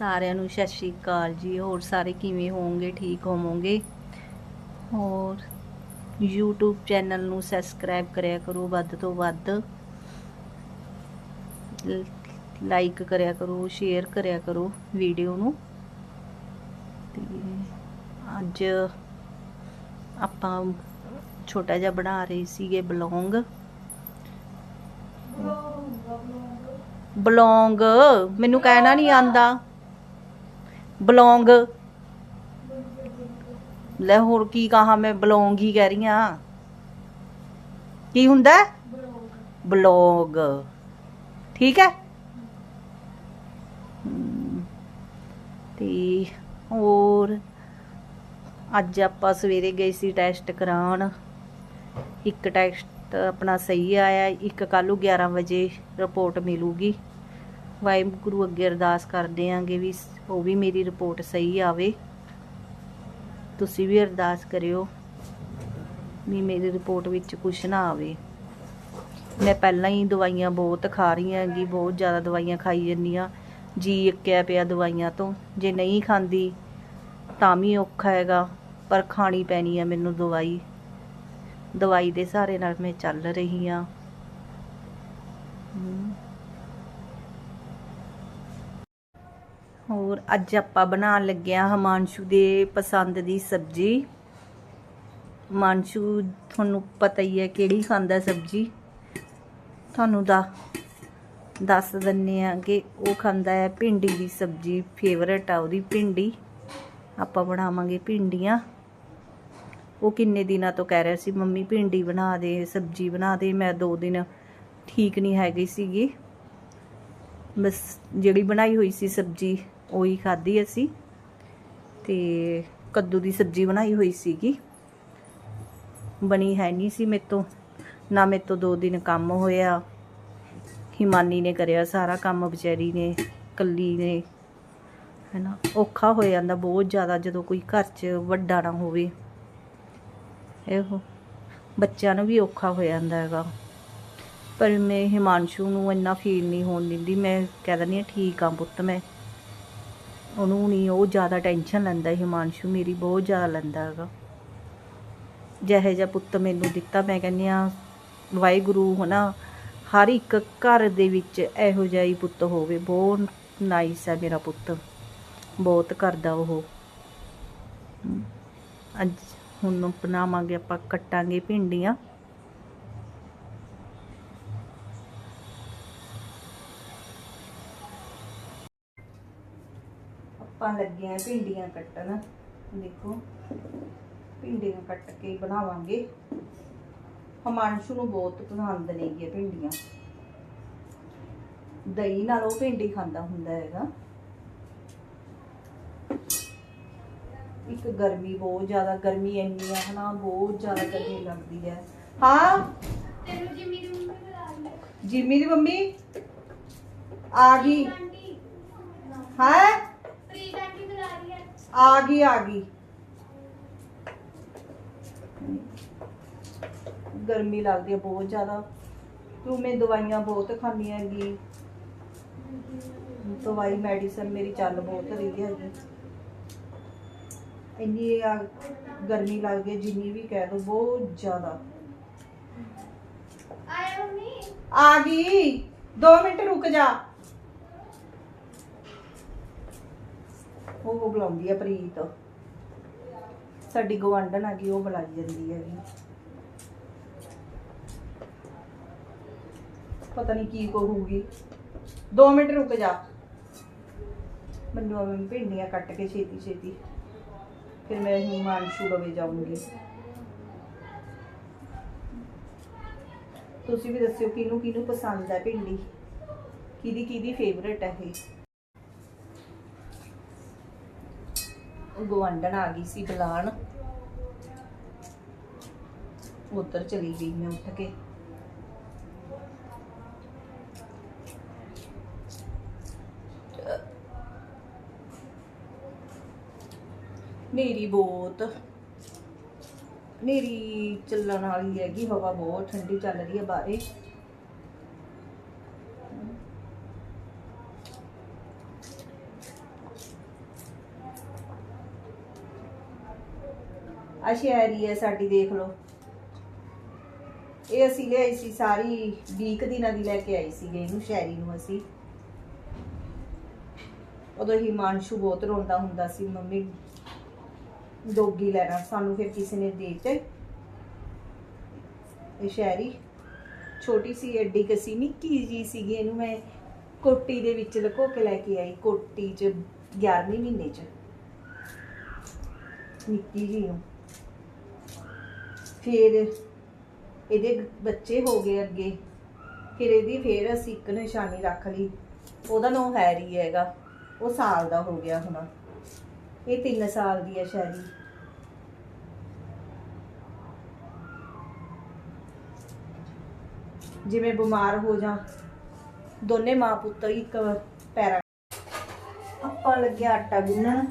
ਸਾਰਿਆਂ ਨੂੰ ਸਤਿ ਸ਼੍ਰੀ ਅਕਾਲ ਜੀ। ਹੋਰ ਸਾਰੇ ਕਿਵੇਂ ਹੋਵੋਗੇ? ਠੀਕ ਹੋਵੋਗੇ? ਹੋਰ YouTube ਚੈਨਲ ਨੂੰ ਸਬਸਕ੍ਰਾਈਬ ਕਰਿਆ ਕਰੋ ਵੱਧ ਤੋਂ ਵੱਧ। ਲਾਈਕ ਕਰਿਆ ਕਰੋ ਸ਼ੇਅਰ ਕਰਿਆ ਕਰੋ ਵੀਡੀਓ ਨੂੰ। ਤੇ ਅੱਜ ਆਪਾਂ ਛੋਟਾ ਜਿਹਾ ਬਣਾ ਰਹੇ ਸੀਗੇ ਬਲੌਂਗ। ਬਲੌਂਗ? ਮੈਨੂੰ ਕਹਿਣਾ ਨਹੀਂ ਆਂਦਾ ਬਲੌਂਗ। ਲੈ ਹੋਰ ਕੀ ਕਹਾ ਮੈਂ, ਬਲੌਂਗ ਹੀ ਕਹਿ ਰਹੀ ਆ ਕੀ ਹੁੰਦਾ? ਬਲੌਗ। ਠੀਕ ਹੈ? ਤੇ ਹੋਰ, ਅੱਜ ਆਪਾਂ ਸਵੇਰੇ ਗਏ ਸੀ ਟੈਸਟ ਕਰਾਉਣ। ਇੱਕ ਟੈਸਟ ਆਪਣਾ ਸਹੀ ਆਇਆ, ਇੱਕ ਕੱਲ੍ਹ ਨੂੰ 11 ਵਜੇ ਰਿਪੋਰਟ ਮਿਲੂਗੀ। ਵਾਹਿਗੁਰੂ ਅੱਗੇ ਅਰਦਾਸ ਕਰਦੇ ਆਂਗੇ ਵੀ ਉਹ ਵੀ ਮੇਰੀ ਰਿਪੋਰਟ ਸਹੀ ਆਵੇ। ਤੁਸੀਂ ਵੀ ਅਰਦਾਸ ਕਰਿਓ ਵੀ ਮੇਰੀ ਰਿਪੋਰਟ ਵਿੱਚ ਕੁਝ ਨਾ ਆਵੇ। ਮੈਂ ਪਹਿਲਾਂ ਹੀ ਦਵਾਈਆਂ ਬਹੁਤ ਖਾ ਰਹੀ ਹੈਗੀ ਬਹੁਤ ਜ਼ਿਆਦਾ ਦਵਾਈਆਂ ਖਾਈ ਜੰਨੀ ਆ। ਜੀ ਅੱਕਿਆ ਪਿਆ ਦਵਾਈਆਂ ਤੋਂ। ਜੇ ਨਹੀਂ ਖਾਂਦੀ ਤਾਂ ਵੀ ਔਖਾ ਹੈਗਾ, ਪਰ ਖਾਣੀ ਪੈਣੀ ਆ ਮੈਨੂੰ ਦਵਾਈ। ਦਵਾਈ ਦੇ ਸਹਾਰੇ ਨਾਲ ਮੈਂ ਚੱਲ ਰਹੀ ਆ। ਹੋਰ ਅੱਜ ਆਪਾਂ ਬਣਾਉਣ ਲੱਗਿਆ ਹਮਾਂਸ਼ੂ ਦੇ ਪਸੰਦ ਦੀ ਸਬਜ਼ੀ। ਮਾਨਸ਼ੂ ਤੁਹਾਨੂੰ ਪਤਾ ਹੀ ਹੈ ਕਿਹੜੀ ਖਾਂਦਾ ਸਬਜ਼ੀ। ਤੁਹਾਨੂੰ ਦਾ, ਦੱਸ ਦਿੰਨੇ ਆ ਕਿ ਉਹ ਖਾਂਦਾ ਹੈ ਭਿੰਡੀ ਦੀ ਸਬਜ਼ੀ ਫੇਵਰਟ ਆ ਉਹਦੀ ਭਿੰਡੀ। ਆਪਾਂ ਬਣਾਵਾਂਗੇ ਭਿੰਡੀਆਂ। ਉਹ ਕਿੰਨੇ ਦਿਨਾਂ ਤੋਂ ਕਹਿ ਰਿਹਾ ਸੀ, ਮੰਮੀ, ਭਿੰਡੀ ਬਣਾ ਦੇ, ਸਬਜ਼ੀ ਬਣਾ ਦੇ। ਮੈਂ ਦੋ ਦਿਨ ਠੀਕ ਨਹੀਂ ਹੈਗੀ ਸੀਗੀ। ਬਸ ਜਿਹੜੀ ਬਣਾਈ ਹੋਈ ਸੀ ਸਬਜ਼ੀ ਉਹੀ ਖਾਧੀ ਅਸੀਂ ਤੇ ਕੱਦੂ ਦੀ ਸਬਜ਼ੀ ਬਣਾਈ ਹੋਈ ਸੀਗੀ। ਬਣੀ ਹੈ ਨਹੀਂ ਸੀ ਮੇਰੇ ਤੋਂ ਨਾ ਮੇਰੇ ਤੋਂ ਦੋ ਦਿਨ ਕੰਮ ਹੋਇਆ। ਹਿਮਾਨੀ ਨੇ ਕਰਿਆ ਸਾਰਾ ਕੰਮ ਵਿਚਾਰੀ ਨੇ, ਕੱਲੀ ਨੇ, ਹੈਨਾ। ਔਖਾ ਹੋ ਜਾਂਦਾ ਬਹੁਤ ਜ਼ਿਆਦਾ ਜਦੋਂ ਕੋਈ ਘਰ 'ਚ ਵੱਡਾ ਨਾ ਹੋਵੇ। ਇਹੋ, ਬੱਚਿਆਂ ਨੂੰ ਵੀ ਔਖਾ ਹੋ ਜਾਂਦਾ ਹੈਗਾ। ਪਰ ਮੈਂ ਹਿਮਾਂਸ਼ੂ ਨੂੰ ਇੰਨਾ ਫੀਲ ਨਹੀਂ ਹੋਣ ਦਿੰਦੀ। ਮੈਂ ਕਹਿ ਦਿੰਦੀ ਹਾਂ, ਠੀਕ ਆ ਪੁੱਤ, ਮੈਂ ਉਹਨੂੰ ਨਹੀਂ, ਉਹ ਜ਼ਿਆਦਾ ਟੈਨਸ਼ਨ ਲੈਂਦਾ ਹਿਮਾਂਸ਼ੂ ਮੇਰੀ ਬਹੁਤ ਜ਼ਿਆਦਾ ਲੈਂਦਾ ਹੈਗਾ। ਜਿਹੇ ਜਿਹਾ ਪੁੱਤ ਮੈਨੂੰ ਦਿੱਤਾ, ਮੈਂ ਕਹਿੰਦੀ ਆ ਵਾਹਿਗੁਰੂ ਹਨਾ, ਹਰ ਇੱਕ ਘਰ ਦੇ ਵਿੱਚ ਇਹੋ ਜਿਹਾ ਹੀ ਪੁੱਤ ਹੋਵੇ। ਬਹੁਤ ਨਾਈਸ ਹੈ ਮੇਰਾ ਪੁੱਤ। ਬਹੁਤ ਕਰਦਾ ਉਹ। ਅੱਜ ਹੁਣ ਬਣਾਵਾਂਗੇ ਆਪਾਂ, ਕੱਟਾਂਗੇ ਭਿੰਡੀਆਂ। ਆਪਾਂ ਲੱਗੇ ਆ ਭਿੰਡੀਆਂ ਕੱਟਣ। ਦੇਖੋ ਭਿੰਡੀਆਂ ਕੱਟ ਕੇ ਬਣਾਵਾਂਗੇ। ਹਮਾਂਸ਼ੂ ਨੂੰ ਬਹੁਤ ਪਸੰਦ ਨੇਗੀਆਂ ਭਿੰਡੀਆਂ। ਦਹੀਂ ਨਾਲ ਉਹ ਭਿੰਡੀ ਖਾਂਦਾ ਹੁੰਦਾ ਹੈਗਾ। ਇੱਕ ਗਰਮੀ ਬਹੁਤ ਜ਼ਿਆਦਾ ਗਰਮੀ ਇੰਨੀ ਆ ਹਨਾ ਬਹੁਤ ਜ਼ਿਆਦਾ ਗਰਮੀ ਲੱਗਦੀ ਹੈ। ਹਾਂ? ਤੈਨੂੰ ਜਿਮੀ ਦੀ ਮੰਮੀ ਬੁਲਾ ਰਹੀ ਹੈ ਜਿੰਮੀ ਦੀ ਮੰਮੀ? ਆ ਗਈ। ਹੈ ਪ੍ਰੀਤ ਆਂਟੀ ਬੁਲਾ ਰਹੀ ਹੈ ਆ ਗਈ ਆ ਗਈ। ਗਰਮੀ ਲੱਗਦੀ ਹੈ ਬਹੁਤ ਜ਼ਿਆਦਾ। ਤੂੰ ਮੈਂ ਦਵਾਈਆਂ ਬਹੁਤ ਖਾਂਦੀ ਹੈਗੀ। ਦਵਾਈ ਮੈਡੀਸਨ ਮੇਰੀ ਚੱਲ ਬਹੁਤ ਰਹੀ ਹੈਗੀ। ਇੰਨੀ ਆ ਗਰਮੀ ਲੱਗਦੀ ਹੈ ਜਿੰਨੀ ਵੀ ਕਹਿ ਦੋ ਬਹੁਤ ਜ਼ਿਆਦਾ। ਆ ਗਈ। 2 ਮਿੰਟ ਰੁਕ ਜਾ। ਉਹ ਬੁਲਾਉਂਦੀ ਆ ਪ੍ਰੀਤ। ਸਾਡੀ ਗਵਾਂਢਣ ਆ ਗਈ, ਉਹ ਬੁਲਾਈ ਜਾਂਦੀ ਹੈਗੀ। ਪਤਾ ਨਹੀਂ ਕੀ ਕਹੂਗੀ 2 ਮਿੰਟ ਰੁਕ ਜਾ। ਮੈਨੂੰ ਅਵੇਂ ਭਿੰਡੀਆਂ ਕੱਟ ਕੇ ਛੇਤੀ ਛੇਤੀ। ਫਿਰ ਮੈਂ ਹਿਮਾਂਸ਼ੂ ਲਵੇ ਜਾਊਂਗੀ। ਤੁਸੀਂ ਵੀ ਦੱਸਿਓ, ਕਿਹਨੂੰ ਕਿਹਨੂੰ ਪਸੰਦ ਹੈ ਭਿੰਡੀ? ਕਿਹਦੀ ਕਿਹਦੀ ਫੇਵਰੇਟ ਹੈ ਇਹ? ਗਵਾਂਢਣ ਆ ਗਈ ਸੀ ਬੁਲਾਣ ਉੱਧਰ ਚਲੀ ਗਈ ਮੈਂ ਉੱਠ ਕੇ। ਮੇਰੀ ਬਹੁਤ। ਮੇਰੀ ਚੱਲਣ ਵਾਲੀ ਹੈਗੀ, ਹਵਾ ਬਹੁਤ, ਠੰਡੀ ਚੱਲ ਰਹੀ ਹੈ ਬਾਹਰੇ। ਆ ਸ਼ਾਇਰੀ ਹੈ ਸਾਡੀ, ਦੇਖ ਲਓ। ਇਹ ਅਸੀਂ ਲਿਆਈ ਸੀ ਸਾਰੀ 20 ਦਿਨਾਂ ਦੀ ਲੈ ਕੇ ਆਈ ਸੀਗੇ ਇਹਨੂੰ ਸ਼ਾਇਰੀ ਨੂੰ ਅਸੀਂ। ਉਦੋਂ ਹੀ ਮਾਨਸ਼ੂ ਬਹੁਤ ਰੋਂਦਾ ਹੁੰਦਾ ਸੀ, ਮੰਮੀ ਡੋਗੀ ਲੈਣਾ, ਸਾਨੂੰ ਫਿਰ ਕਿਸੇ ਨੇ ਦੇ ਦਿੱਤੇ ਇਹ ਸ਼ਾਇਰੀ ਛੋਟੀ ਸੀ, ਐਡੀ ਕਸੀ ਨਿੱਕੀ ਜੀ ਸੀਗੀ ਇਹਨੂੰ ਮੈਂ ਕੋਟੀ ਦੇ ਵਿੱਚ ਲਕੋ ਕੇ ਲੈ ਕੇ ਆਈ, ਕੋਟੀ ਚ 11ਵੇਂ ਮਹੀਨੇ ਚ। ਨਿੱਕੀ ਜੀ ਨੂੰ। ਫਿਰ ਇਹਦੇ ਬੱਚੇ ਹੋ ਗਏ ਅੱਗੇ। ਫਿਰ ਇਹਦੀ ਫਿਰ ਅਸੀਂ ਇੱਕ ਨਿਸ਼ਾਨੀ ਰੱਖ ਲਈ। ਉਹਦਾ ਨਾਮ ਹੈਰੀ ਹੈਗਾ। ਉਹ ਸਾਲ ਦਾ ਹੋ ਗਿਆ ਹੁਣ। ਇਹ 3 ਸਾਲ ਦੀ ਹੈ ਸ਼ਾਇਰੀ। ਜਿਵੇਂ ਬਿਮਾਰ ਹੋ ਜਾ, ਦੋਨੇ ਮਾਂ ਪੁੱਤ ਇੱਕ ਪੈਰਾ ਆਪਾਂ ਲੱਗਿਆ ਆਟਾ ਗੁੰਨਣ।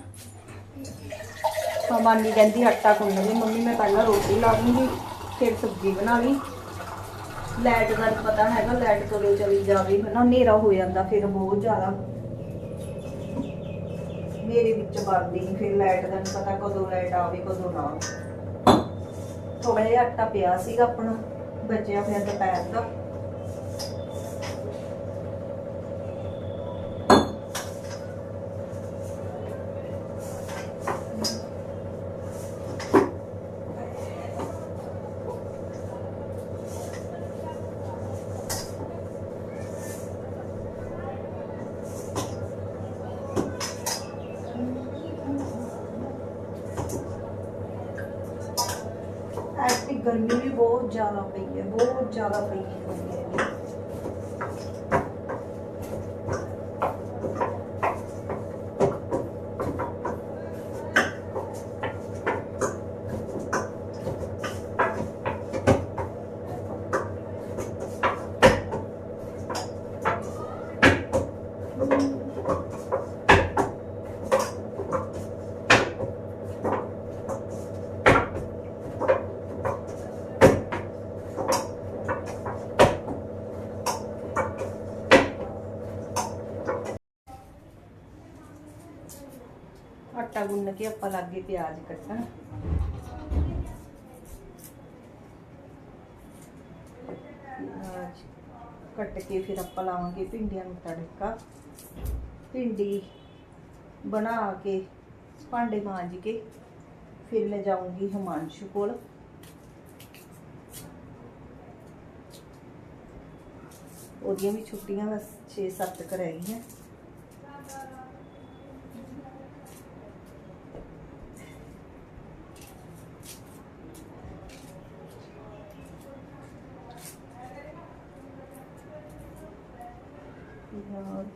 ਮਾਮੀ ਕਹਿੰਦੀ ਆਟਾ ਗੁੰਨ ਲਈ। ਮੰਮੀ, ਮੈਂ ਪਹਿਲਾਂ ਰੋਟੀ ਲਾ ਦੂੰਗੀ, ਫਿਰ ਸਬਜ਼ੀ ਬਣਾ ਲਈ। ਲਾਈਟ ਦਾ ਪਤਾ ਹੈਗਾ, ਲਾਈਟ ਕਦੋਂ ਚਲੀ ਜਾਵੇ, ਹਨਾ? ਹਨੇਰਾ ਹੋ ਜਾਂਦਾ, ਫਿਰ ਬਹੁਤ ਜ਼ਿਆਦਾ। ਮੇਰੇ ਵਿੱਚ ਬਣਦੀ ਨਹੀਂ ਫਿਰ ਲਾਈਟ ਦਾ ਪਤਾ ਕਦੋਂ ਲਾਈਟ ਆਵੇ, ਕਦੋਂ ਨਾ ਥੋੜਾ ਜਿਹਾ ਆਟਾ ਪਿਆ ਸੀਗਾ ਆਪਣਾ, ਬਚਿਆ ਫਿਰ ਦੁਪਹਿਰ ਦਾ ਐਤੀ ਗਰਮੀ ਵੀ ਬਹੁਤ ਜ਼ਿਆਦਾ ਪਈ ਹੈ ਬਹੁਤ ਜ਼ਿਆਦਾ ਪਈ ਹੋਈ ਹੈ ਆਟਾ ਗੁੰਨ ਕੇ ਆਪਾਂ ਲਾਗੇ ਪਿਆਜ਼ ਕੱਟਣ ਪਿਆਜ਼ ਕੱਟ ਕੇ ਫਿਰ ਆਪਾਂ ਲਾਵਾਂਗੇ ਭਿੰਡੀਆਂ ਨੂੰ ਤੜਕਾ ਭਿੰਡੀ ਬਣਾ ਕੇ ਭਾਂਡੇ ਮਾਂਜ ਕੇ ਫਿਰ ਮੈਂ ਜਾਊਂਗੀ ਹਿਮਾਂਸ਼ੂ ਕੋਲ ਉਹਦੀਆਂ ਵੀ ਛੁੱਟੀਆਂ ਬਸ 6-7 ਕਰ ਗਈਆਂ ਪਿਆਜ਼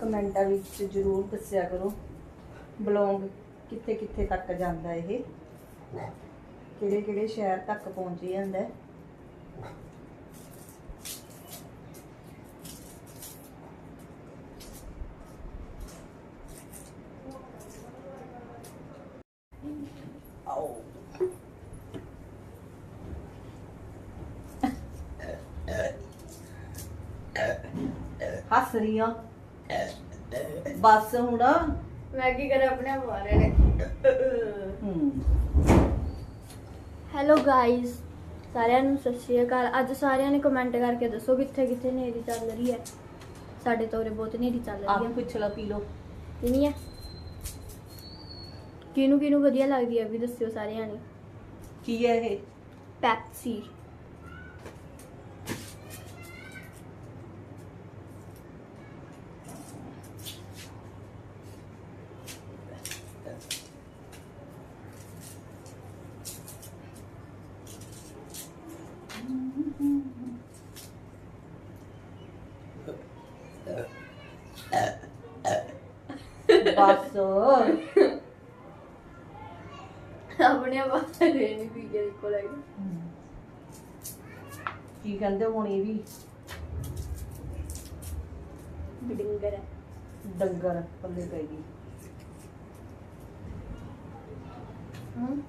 ਕਮੈਂਟਾਂ ਵਿੱਚ ਜਰੂਰ ਦੱਸਿਆ ਕਰੋ। ਬਲੌਗ ਕਿੱਥੇ ਕਿੱਥੇ ਤੱਕ ਜਾਂਦਾ ਇਹ? ਕਿਹੜੇ ਕਿਹੜੇ ਸ਼ਹਿਰ ਤੱਕ ਪਹੁੰਚ ਜਾਂਦਾ? ਹੱਸ ਰਹੀ ਆ। ਬਸ ਹੁਣ। ਮੈਂ ਕੀ ਕਰਾਂ ਆਪਣੇ ਆਪ ਆ ਰਹੇ ਨੇ। ਹੂੰ। ਹੈਲੋ ਗਾਇਸ ਸਾਰਿਆਂ ਨੂੰ ਸਤਿ ਸ਼੍ਰੀ ਅਕਾਲ। ਅੱਜ ਸਾਰਿਆਂ ਨੇ ਕਮੈਂਟ ਕਰਕੇ ਦੱਸੋ ਕਿੱਥੇ ਕਿੱਥੇ ਨੇਰੀ ਚੱਲ ਰਹੀ ਹੈ। ਸਾਡੇ ਤੋਰੇ ਬਹੁਤ ਨੇਰੀ ਚੱਲ ਆਪ ਰਹੀ ਹੈ। ਪੁੱਛ ਲਾ ਪੀ ਲੋ ਨਹੀਂ ਹੈ ਕਿਹਨੂੰ ਕਿਹਨੂੰ ਵਧੀਆ ਲੱਗਦੀ ਹੈ ਵੀ ਦੱਸਿਓ ਸਾਰਿਆਂ ਨੇ। ਕੀ ਹੈ ਇਹ? ਪੈਪਸੀ ਬਸ ਆਪਣੇ ਪੀ ਕੇ ਦੇਖੋ ਲੱਗ ਕੀ। ਕਹਿੰਦੇ ਹੁਣ ਇਹ ਵੀ? ਬਡਿੰਗਰ ਹੈ ਡੰਗਰ ਪੱਲੇ ਪੈ ਗਈ। ਹਮ।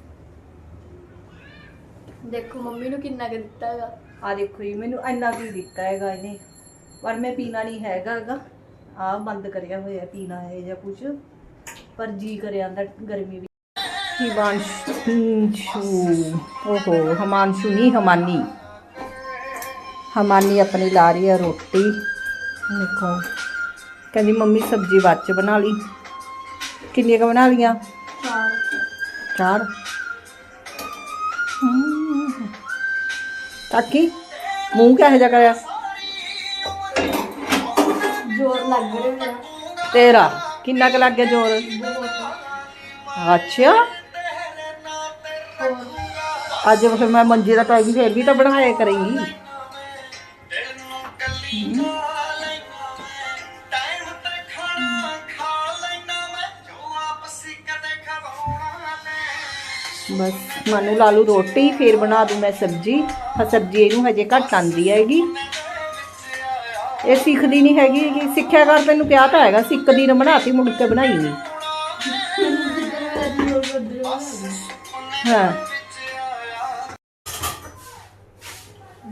ਦੇਖੋ ਮੰਮੀ ਨੂੰ ਕਿੰਨਾ ਕੁ ਦਿੱਤਾ ਹੈਗਾ। ਆ ਦੇਖੋ ਜੀ ਮੈਨੂੰ ਇੰਨਾ ਕੀ ਦਿੱਤਾ ਹੈਗਾ ਇਹਨੇ। ਪਰ ਮੈਂ ਪੀਣਾ ਨਹੀਂ ਹੈਗਾ ਹੈਗਾ। ਆ ਬੰਦ ਕਰਿਆ ਹੋਇਆ ਪੀਣਾ ਹੈ ਜਾਂ ਕੁਝ ਪਰ ਜੀ ਕਰਿਆ ਆਂਦਾ ਗਰਮੀ ਵੀ ਹਿਮਾਂਸ਼ੂ ਓਹੋ ਹਮਾਂਸ਼ੂ ਨਹੀਂ ਹਮਾਨੀ। ਹਮਾਨੀ ਆਪਣੀ ਲਾ ਰਹੀ ਹੈ ਰੋਟੀ। ਦੇਖੋ ਕਹਿੰਦੀ ਮੰਮੀ ਸਬਜ਼ੀ ਬਾਅਦ ਚ ਬਣਾ ਲਈ। ਕਿੰਨੀਆਂ ਕੁ ਬਣਾ ਲੀਆਂ ਚਾਰ। ਚਾਰ? ਕਾਕੀ ਮੂੰਹ ਕਿਹੋ ਜਿਹਾ ਕਰਿਆ? ਤੇਰਾ। ਕਿੰਨਾ ਕੁ ਲੱਗ ਗਿਆ ਜ਼ੋਰ? ਅੱਛਾ। ਅੱਜ ਫਿਰ ਮੈਂ ਮੰਜੀ ਦਾ ਟਾਈਮ ਫੇਰ ਵੀ ਤਾਂ ਬਣਾਇਆ ਕਰੇਗੀ। ਬਸ, ਮਨੂੰ ਲਾ ਲੂ ਰੋਟੀ, ਫੇਰ ਬਣਾ ਦੂੰ ਮੈਂ ਸਬਜੀ। ਹਾਂ ਸਬਜੀ ਇਹਨੂੰ ਹਜੇ ਘੱਟ ਆਂਦੀ ਹੈਗੀ। ਇਹ ਸਿੱਖਦੀ ਨਹੀਂ ਹੈਗੀ ਕਿ ਸਿੱਖਿਆ ਕਰ ਤੈਨੂੰ ਕਿਹਾ ਤਾਂ ਹੈਗਾ, ਸਿੱਖਦੀ ਨੇ, ਬਣਾਤੀ, ਮੁੜ ਕੇ ਬਣਾਈ ਨਹੀਂ ਹਾਂ।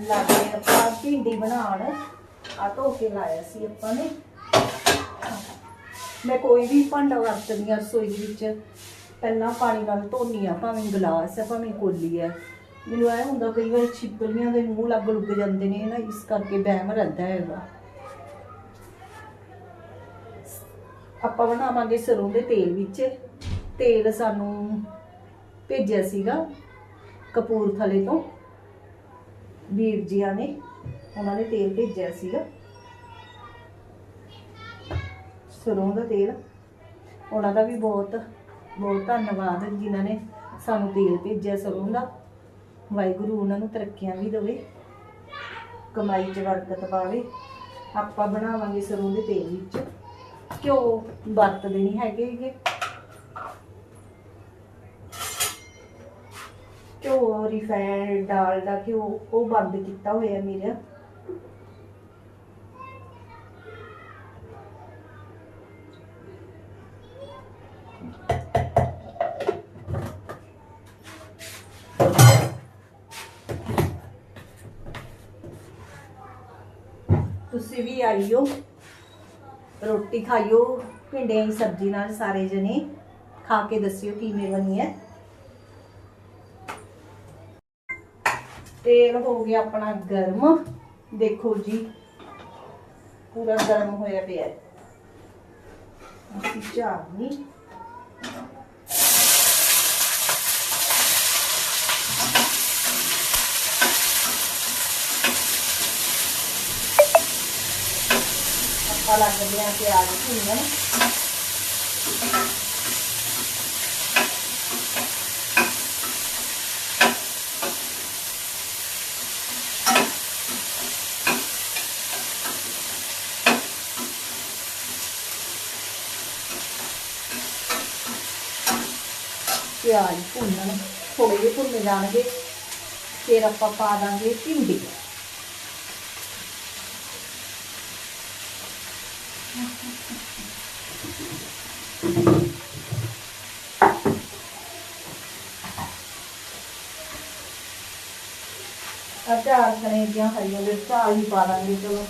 ਲਾਗੇ ਆਪਾਂ ਭਿੰਡੀ ਬਣਾਉਣ ਆ ਧੋ ਕੇ ਲਾਇਆ ਸੀ ਆਪਾਂ ਨੇ। ਮੈਂ ਕੋਈ ਵੀ ਭਾਂਡਾ ਵਰਤਦੀ ਆ ਰਸੋਈ ਦੇ ਵਿੱਚ, ਪਹਿਲਾਂ ਪਾਣੀ ਨਾਲ ਧੋਨੀ ਆ, ਭਾਵੇਂ ਗਲਾਸ ਹੈ ਭਾਵੇਂ ਕੋਲੀ ਹੈ ਮੈਨੂੰ ਐ ਹੁੰਦਾ ਕਈ ਵਾਰ ਛਿਪਕਲੀਆਂ ਦੇ ਮੂੰਹ ਲੱਗ ਲੁੱਗ ਜਾਂਦੇ ਨੇ ਨਾ ਇਸ ਕਰਕੇ ਵਹਿਮ ਰਹਿੰਦਾ ਹੈਗਾ। ਆਪਾਂ ਬਣਾਵਾਂਗੇ ਸਰੋਂ ਦੇ ਤੇਲ ਵਿੱਚ। ਤੇਲ ਸਾਨੂੰ ਭੇਜਿਆ ਸੀਗਾ ਕਪੂਰਥਲੇ ਤੋਂ। ਵੀਰ ਜੀਆਂ ਨੇ ਉਹਨਾਂ ਨੇ ਤੇਲ ਭੇਜਿਆ ਸੀਗਾ। ਸਰੋਂ ਦਾ ਤੇਲ। ਉਹਨਾਂ ਦਾ ਵੀ ਬਹੁਤ ਬਹੁਤ ਧੰਨਵਾਦ ਜਿਨ੍ਹਾਂ ਨੇ ਸਾਨੂੰ ਤੇਲ ਭੇਜਿਆ ਸਰੋਂ ਦਾ। ਵਾਹਿਗੁਰੂ ਉਹਨਾਂ ਨੂੰ ਤਰੱਕੀਆਂ ਵੀ ਦੇਵੇ, ਕਮਾਈ 'ਚ ਬਰਕਤ ਪਾਵੇ। ਆਪਾਂ ਬਣਾਵਾਂਗੇ ਸਰੋਂ ਦੇ ਤੇਲ ਵਿੱਚ। ਘਿਓ ਵਰਤਦੇ ਨਹੀਂ ਹੈਗੇ ਹੈਗੇ ਘਿਓ ਰਿਫਾਈਨਡ ਡਾਲ ਦਾ ਘਿਓ ਉਹ ਬੰਦ ਕੀਤਾ ਹੋਇਆ ਮੇਰਾ ਤੁਸੀਂ ਵੀ ਆਈਓ। ਰੋਟੀ ਖਾਈਓ, ਭਿੰਡੀਆਂ ਦੀ ਸਬਜ਼ੀ ਨਾਲ ਸਾਰੇ ਜਣੇ ਖਾ ਕੇ ਦੱਸਿਓ ਕਿਵੇਂ ਬਣੀ ਹੈ। ਤੇਲ ਹੋ ਗਿਆ ਆਪਣਾ ਗਰਮ। ਦੇਖੋ ਜੀ, ਪੂਰਾ ਗਰਮ ਹੋਇਆ ਪਿਆ। ਹੈ ਅਸੀਂ ਚਾਹਨੀ ਆਪਾਂ ਲੱਗਦੇ ਆ ਪਿਆਜ਼ ਭੁੰਨਣ ਪਿਆਜ਼ ਭੁੰਨਣ ਥੋੜੇ ਜਿਹੇ ਭੁੰਨ ਜਾਣਗੇ, ਫਿਰ ਆਪਾਂ ਪਾ ਦਾਂਗੇ ਭਿੰਡੀ। ਅਚਾਰ ਕਰੇ ਜਾਂ ਹਰੀਆਂ ਮਿਰਚਾਂ ਹੀ ਪਾ ਦਾਂਗੇ ਚਲੋ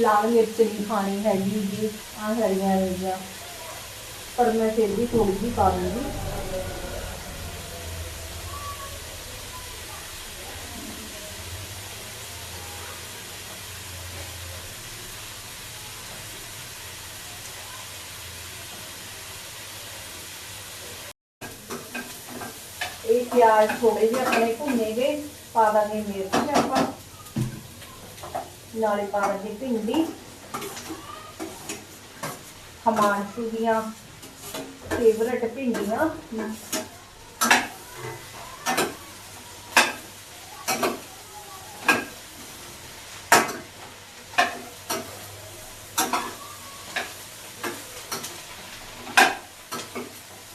ਲਾਲ ਮਿਰਚ ਨਹੀਂ ਖਾਣੀ ਹੈਗੀ ਜੀ ਆ ਹਰੀਆਂ ਮਿਰਚਾਂ ਪਰ ਮੈਂ ਫਿਰ ਵੀ ਥੋੜੀ ਜਿਹੀ ਪਾ ਦੂੰਗੀ ਪਿਆਜ਼ ਥੋੜੇ ਜਿਹੇ ਆਪਣੇ ਭੁੰਨੇ ਗਏ ਪਾ ਦਾਂਗੇ ਮਿਰਚ ਆਪਾਂ। ਨਾਲੇ ਪਾ ਦਾਂਗੇ ਭਿੰਡੀ। ਹਮਾਂਸ਼ੂ ਦੀਆਂ ਫੇਵਰਟ ਭਿੰਡੀਆਂ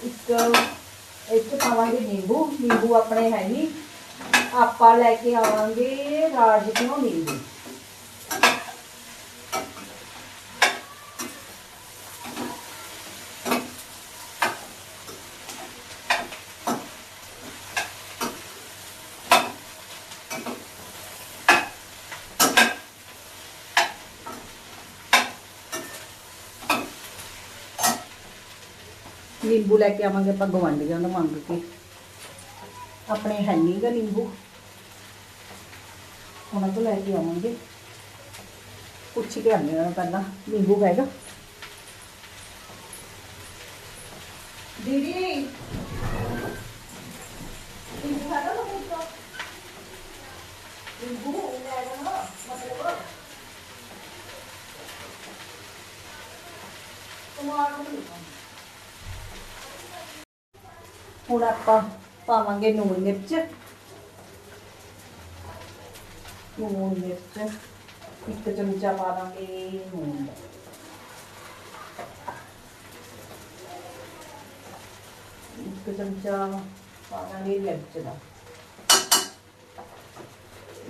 ਇੱਕ ਇੱਥੇ ਪਾਵਾਂਗੇ ਨਿੰਬੂ ਨਿੰਬੂ ਆਪਣੇ ਹੈ ਨਹੀਂ ਆਪਾਂ ਲੈ ਕੇ ਆਵਾਂਗੇ ਰਾਜ ਕਿਉਂ ਨਿੰਬੂ ਨਿੰਬੂ ਲੈ ਕੇ ਆਵਾਂਗੇ ਆਪਾਂ ਗਵੰਡੀਆਂ ਦਾ ਮੰਗ ਕੇ ਆਪਣੇ ਹੈ ਨਹੀਂ ਗਾ ਨਿੰਬੂ ਉਹਨਾਂ ਤੋਂ ਲੈ ਕੇ ਆਵਾਂਗੇ ਪੁੱਛ ਕੇ ਆਉਂਦੇ ਹਾਂ ਪਹਿਲਾਂ ਨਿੰਬੂ ਹੈਗਾ ਦੀਦੀ ਨਿੰਬੂ ਹੈਗਾ ਨਾ ਮੇਰੇ ਕੋਲ? ਨਿੰਬੂ ਲੈ ਜਾਣਾ ਮਤਲਬ ਟਮਾਟਰ ਨਹੀਂ ਪਾਉਣਾ। ਹੁਣ ਆਪਾਂ ਪਾਵਾਂਗੇ ਨੂਣ ਮਿਰਚ। ਨੂਨ ਮਿਰਚ। ਇੱਕ ਚਮਚਾ ਪਾ ਦਾਂਗੇ ਨੂਣ। ਦਾ ਇੱਕ ਚਮਚਾ ਪਾ ਦਾਂਗੇ ਮਿਰਚ ਦਾ।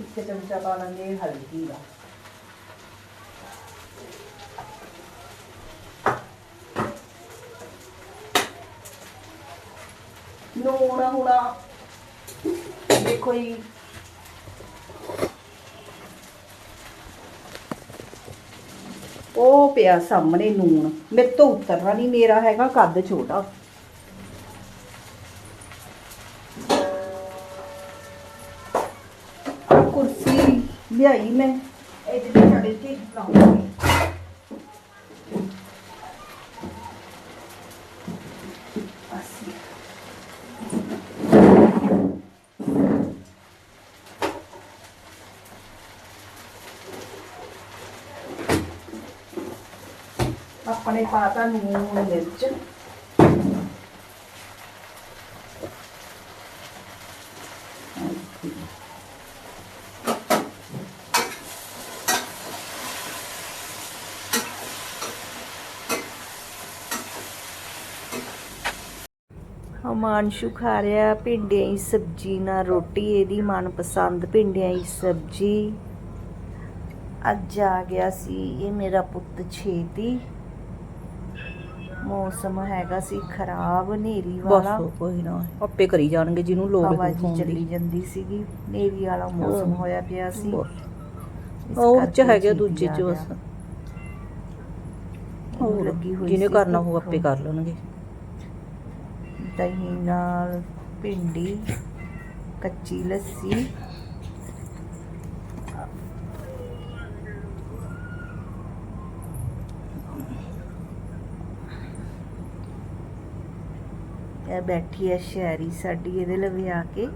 ਇੱਕ ਚਮਚਾ ਪਾ ਦਾਂਗੇ ਹਲਦੀ ਦਾ। ਨੂਣ ਹੁਣਾ। ਦੇਖੋ ਜੀ। ਉਹ ਪਿਆ ਸਾਹਮਣੇ ਨੂਣ। ਮੇਰੇ ਤੋਂ ਉਤਰਨਾ ਨਹੀਂ ਮੇਰਾ ਹੈਗਾ, ਕੱਦ ਛੋਟਾ। ਕੁਰਸੀ ਲਿਆਈ ਮੈਂ। ਇਹਦੇ ਤੇ ਚੜੇ ਕੇ ਲਾਉਂਗੀ ਅਸੀਂ ਆਪਣੇ ਪਾਤਾ ਨੂਣ ਮਿਰਚ। ਹਮਾਨਸ਼ੂ ਖਾ ਰਿਹਾ, ਭਿੰਡੀਆਂ ਦੀ ਸਬਜ਼ੀ ਨਾਲ ਰੋਟੀ, ਇਹਦੀ ਮਨਪਸੰਦ ਭਿੰਡੀਆਂ ਦੀ ਸਬਜ਼ੀ। ਅੱਜ ਆ ਗਿਆ ਸੀ ਇਹ ਮੇਰਾ ਪੁੱਤ ਛੇਤੀ। ਮੌਸਮ ਹੈਗਾ ਸੀ ਖਰਾਬ ਹਨੇਰੀ ਵਾਲਾ ਕੋਈ ਨਾ ਆਪੇ ਕਰੀ ਜਾਣਗੇ ਜਿਹਨੂੰ ਲੋੜ ਹਵਾ ਜੀ ਹੋਊਗੀ। ਚੱਲੀ ਜਾਂਦੀ ਸੀਗੀ ਹਨੇਰੀ ਵਾਲਾ ਮੌਸਮ ਹਾਂ। ਹੋਇਆ ਪਿਆ ਸੀ ਬਸ। ਇਸ ਉਹ ਚ ਕਰਕੇ ਹੈਗੇ ਦੂਜੇ ਆ ਚ ਗਿਆ। ਬਸ ਹੋਰ ਲੱਗੀ ਹੋਈ ਜਿਹਨੇ ਸੀ ਕਰਨਾ ਭੁੱਖ। ਆਪੇ ਕਰ ਲੈਣਗੇ ਦਹੀਂ ਨਾਲ ਭਿੰਡੀ ਕੱਚੀ ਲੱਸੀ ਇਹ ਬੈਠੀ ਹੈ ਸ਼ਹਿਰੀ ਸਾਡੀ ਇਹਦੇ ਲਵੇ ਆ ਕੇ।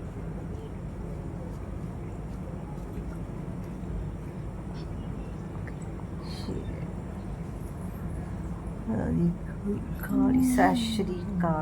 ਖਾਲੀ ਸਤਿ ਸ਼੍ਰੀ ਅਕਾਲ।